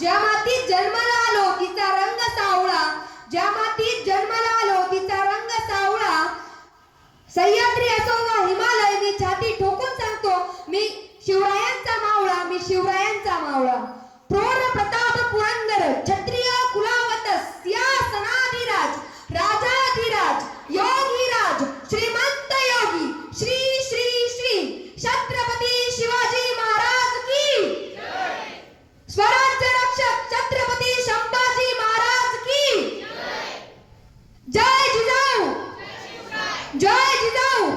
ज्या मातीत जन्माला आलो तिचा रंग सावळा. ज्या मातीत जन्माला आलो तिचा रंग सावळा. सह्याद्री असो वा हिमालय जय जिजाऊ.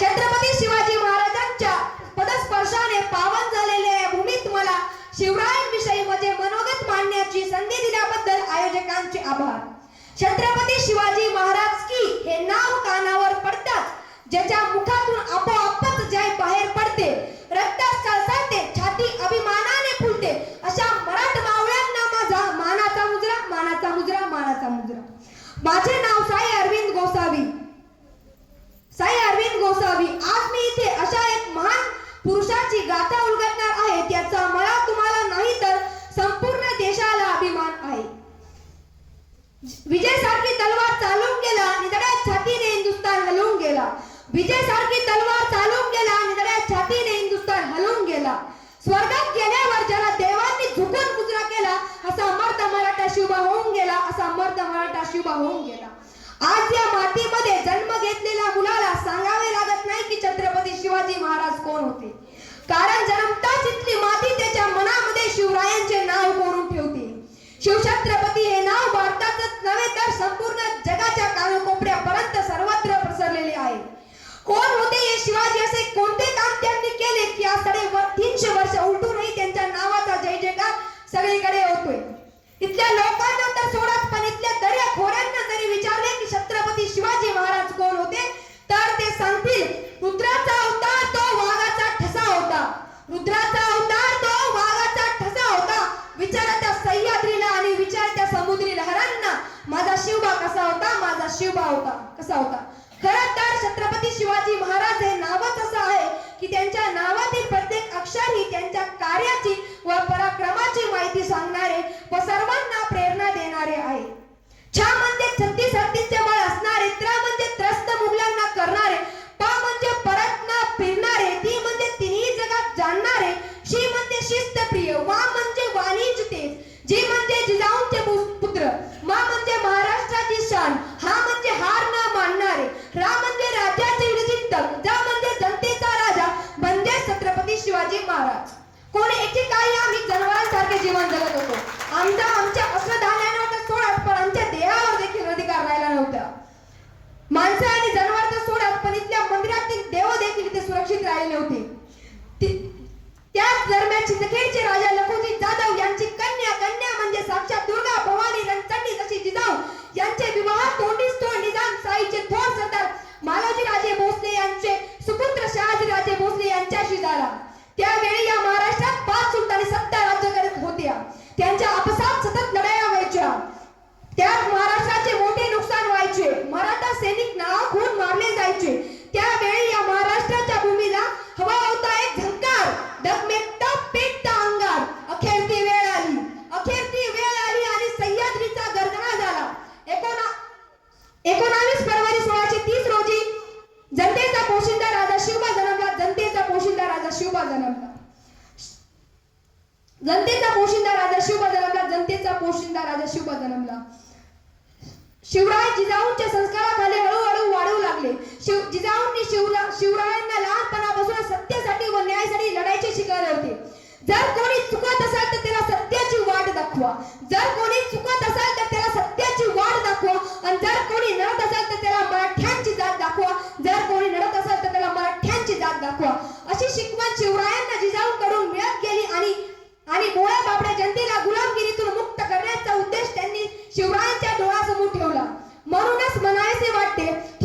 छत्रपती शिवाजी महाराजांच्या पदस्पर्शाने पावन झालेल्या या भूमीत मला शिवरायांविषयी माझे मनोगत मांडण्याची संधी दिल्याबद्दल आयोजकांचे आभार. छत्रपती शिवाजी महाराज की हे नाव कानावर पडताच ज्याच्या मुखातून आपोआपच जय बाहेर पडते रक्तात सळसळते छाती अभिमानाने फुलते अशा मराठ मावळ्यांना माझा मानाचा मुजरा मानाचा मुजरा मानाचा मुजरा. माझे नाव सायर पुरुषाची गाथा उलगडणार आहे त्याचा मला तुम्हाला नाही तर संपूर्ण देशाला अभिमान आहे. विजय सारखी तलवार चालून गेला निधड्या छातीने हिंदुस्थान हलवून गेला. विजय सारखी तलवार चालून गेला निधड्या छातीने हिंदुस्थान हलवून गेला. स्वर्गात गेल्यावर ज्याला देवांनी झुकून मुजरा केला असा मर्द मराठा शिवबा होऊन गेला असा मर्द मराठा शिवबा होऊन गेला. आज या मातीमध्ये जन्म घेतलेल्या मुलाला सांगावे लागत नाही की छत्रपती शिवाजी महाराज कोण होते. कारण जन्मताच इथली माती त्याच्या मनामध्ये शिवरायांचे नाव कोरून ठेवते. शिवछत्रपती हे नाव भारतातच नव्हे तर संपूर्ण जगाच्या कानकोपऱ्यापर्यंत सर्वत्र पसरलेले आहे कोण होते हे शिवाजी असे कोणते काम त्यांनी केले की आज साडे तीनशे वर्ष उलटूनही त्यांच्या नावाचा जय जयकार सगळीकडे होतोय इथल्या लोकांना तर सोडत पण इथल्या दर्या खोऱ्यांना जरी विचारले की छत्रपती शिवाजी महाराज कोण होते तर ते सांगतील रुद्राचा अवतार तो वाघाचा ठसा होता रुद्राचा अवतार तो वाघाचा ठसा होता विचारा त्या सह्याद्रीला आणि विचार त्या समुद्री लहरांना माझा शिवबा कसा होता माझा शिवबा होता. कसा होता? खरं तर छत्रपती शिवाजी महाराज हे नावच असं आहे की त्यांच्या नावातील प्रत्येक अक्षर ही त्यांच्या कार्याची व पराक्रमाची माहिती सांगणारे व सर्वांना प्रेरणा देणारे आहे. छा म्हणजे छत्तीस हत्तीचे बळ असणारे त्रा म्हणजे त्रस्त मुघलांना करणारे पा म्हणजे परत न फिरणारे ती म्हणजे तिन्ही जगात जाणणारे शी म्हणजे शिस्तप्रिय वा म्हणजे वाणिज्य तेज जी म्हणजे जिजाऊंचे पु- पुत्र मा म्हणजे महाराष्ट्राची शान हा म्हणजे हार न मानणारे रा म्हणजे राज्याचे विचिंतक जा म्हणजे जनतेचा राजा म्हणजे छत्रपती शिवाजी महाराज कोणी एकेकाळी आम्ही जनावरांसारखे जीवन जगत होतो. आमचा आमच्या अस्त्रधान्यावर तर सोडत पण आमच्या देहावर देखील अधिकार राहिला नव्हता. माणसं आणि जनावर तर सोडत पण इथल्या मंदिरातील देव देखील इथे सुरक्षित राहिले नव्हते. त्याच दरम्यान सिंदखेडचे राजा लखोजी जाधव यांची कन्या कन्या म्हणजे साक्षात दुर्गा भवानी रणचंडी जशी जिजाऊ यांचे विवाह तोंडीस तोंड निजाम साईचे जन्मला जनतेचा पोशिंदा राजा शिवबा जन्मला जनतेचा पोशिंदा राजा शिवबा जन्मला शिवराय जिजाऊंच्या संस्काराखाली हळूहळू वाढू लागले. शिव जिजाऊंनी शिवरा शिवरायांना लहानपणापासून सत्यासाठी व न्यायासाठी लढायचे शिकवले होते. जर कोणी चुकत असाल तर त्याला सत्याची वाट दाखवा. जर कोणी chocolate